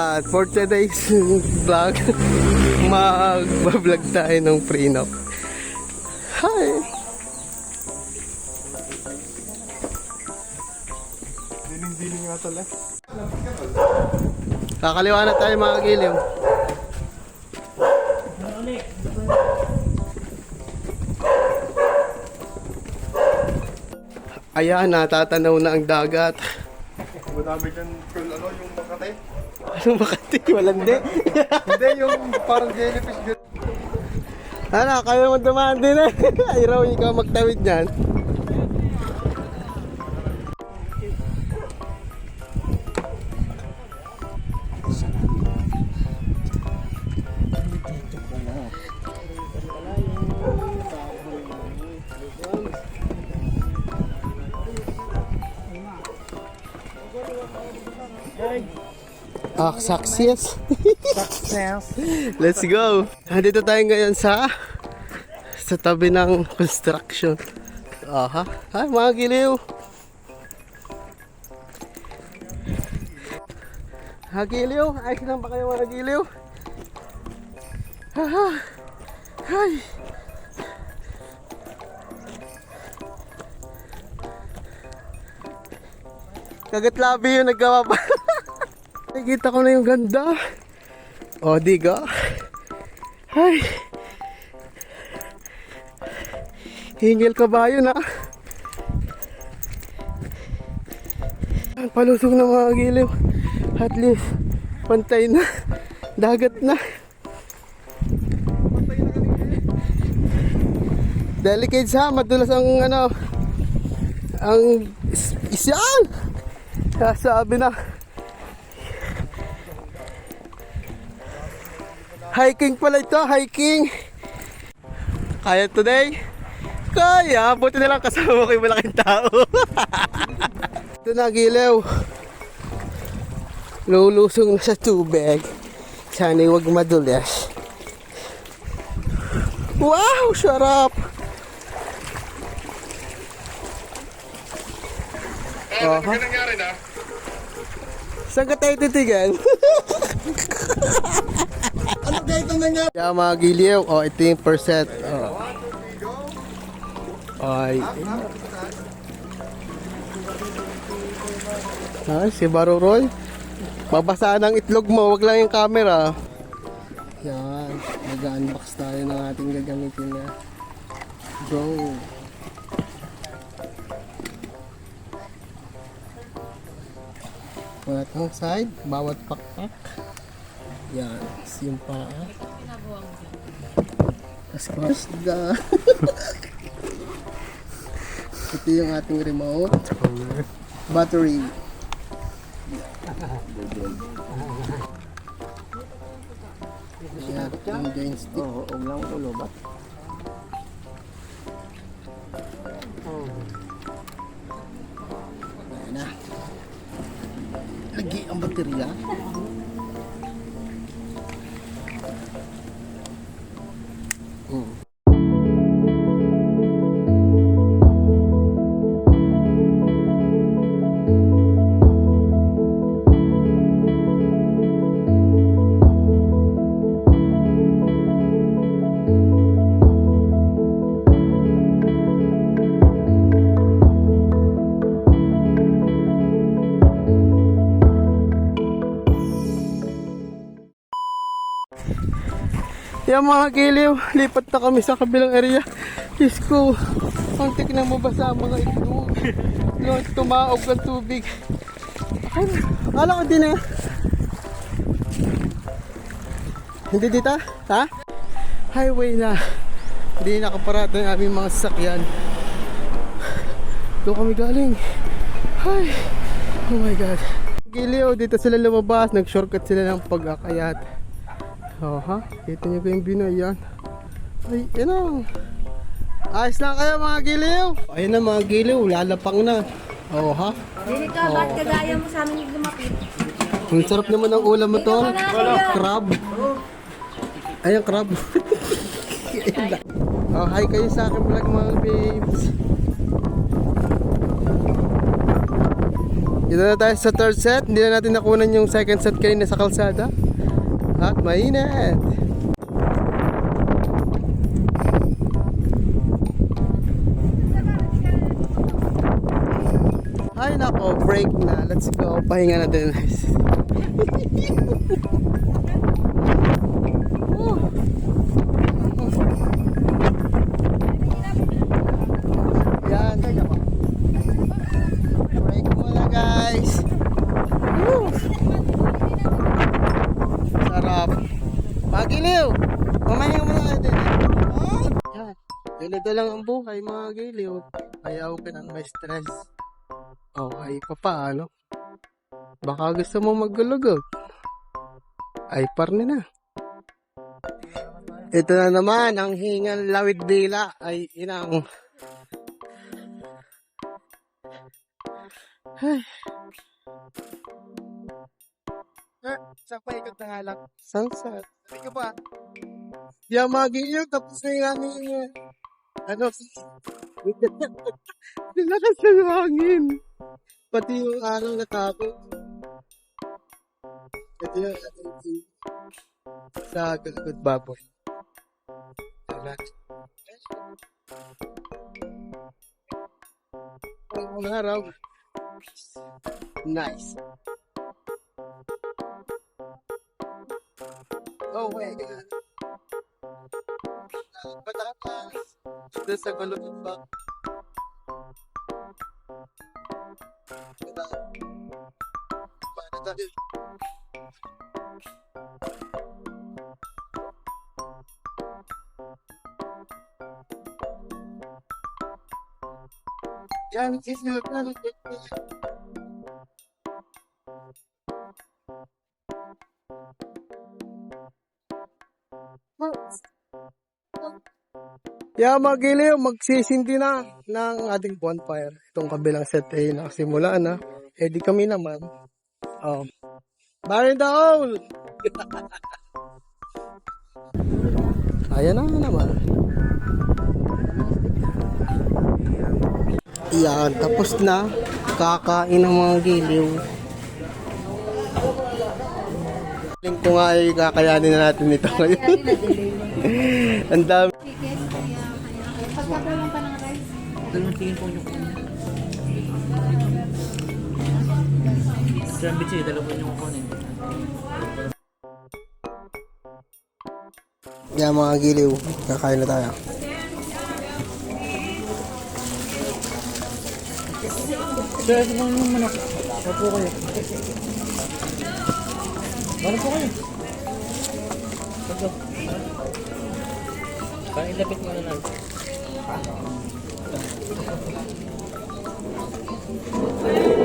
At for today's vlog, mag-vlog tayo ng prenup. Hi! Diling-diling nga tala. Kakaliwa na tayo mga giliw. Ayan, natatanaw na ang dagat. Madami dyan, ano, yung. Anong makati? Walandi. Hindi, yung parang jellyfish ano, kayo mo dumaan din eh. Ay, raw, ikaw magtawid dyan. Ah, success. Let's go. Nandito tayo ngayon sa sa tabi ng construction. Aha. Ay, mga giliw. Ha, giliw. Ayos lang ba kayo mga giliw? Aha. Ay. Kagat labi yung naggawa pa. Nakikita ko na yung ganda. O, diga. Ay. Hingil kabayo na. Ang Palusog na mga giliw. At least, pantay na. Dagat na. Delicate sa madulas ang ano ang is- isyan. Sabi na. Hiking pala ito, hiking. Kaya today? Kaya, buti na lang kasama ko yung malaking tao. ito na, gilew. Lulusong na sa tubig. Sana'y huwag madulas. Wow, sarap! Ah, Aha. ano nangyari na? Saan ka tayo titigan? Kaya mga giliw, oh, ito yung percent. Oh. Ay. Ay, si Baruroy. Babasa ng itlog mo, wag lang yung camera. Yan, mag-unbox tayo ng ating gagamitin na drone. Patang side, bawat pakpak. Yan, yung paa. Tapos cross the... Ito yung ating remote. Battery. Yan, yung joystick. Oo, oh, lang ulo ba? Ayan na. Lagi ang baterya. Yan mga giliw, lipat na kami sa kabilang area. Diyos ko, kontik na mabasa ang mga itlog. Yung tumaog ang tubig. Ay, Akala ko din eh. Hindi dito? Ha? Highway na. Hindi nakaparado yung aming mga sasakyan. Doon kami galing. Ay, oh my God. Giliw, dito sila lumabas. Nag-shortcut sila ng pag-akayat. Oh, ha? Kita niyo ba yung na yan? Ay, yan o. Ayos lang kayo mga giliw. Ayun na mga giliw, lalapang na. Oh, ha? Dili ka, ba't kagaya mo sa amin lumapit? Ang sarap naman ng ulam mo to. Crab. Crab. Ayun lang. oh, hi kayo sa akin vlog mga babes. Dito na tayo sa third set. Hindi na natin nakunan yung second set kanina sa kalsada. At mainit. Ay nako, break na. Let's go. Pahinga na din. Yan. Break muna guys. Woo! Sarap. Magiliw. Mamahinga muna kayo din. Yan. Ganito lang ang buhay mga giliw. Ayaw ka ng may stress. O ay papaano? Baka gusto mo maggulugog. Ay parni na. Ito na naman ang hingal lawid bila ay inang Ay. Eh, sa paikot na lang. Sunset. Sabi pa. Yamagi yun, tapos na yung hangin niya. Ano? Nilakas ng hangin. Pati yung araw natapos. Ito yung ating sa Galagod Baboy. Wala. Ang araw. Nice. Oh my God. Patakas. Ito sa Galagod Baboy. Diba? Paano tayo? Yan, sisunod na Yeah, magiliw, magsisindi na ng ating bonfire. Itong kabilang set ay nakasimula na. Eh di kami naman. Oh. Burn the hole! Ayan na naman. Yan, tapos na. Kakain ng mga giliw. Feeling ko nga ay kakayanin na natin ito ngayon. Ang dami. Dalawang tingin po yung kukunin. Sir Bitsi, dalawa po yung kukunin. Yan mga giliw. Kakain na tayo. Sir, ito po yung manok. Ano po kayo? Ano po kayo? Ito. Parang ilapit mo na lang. Mamaya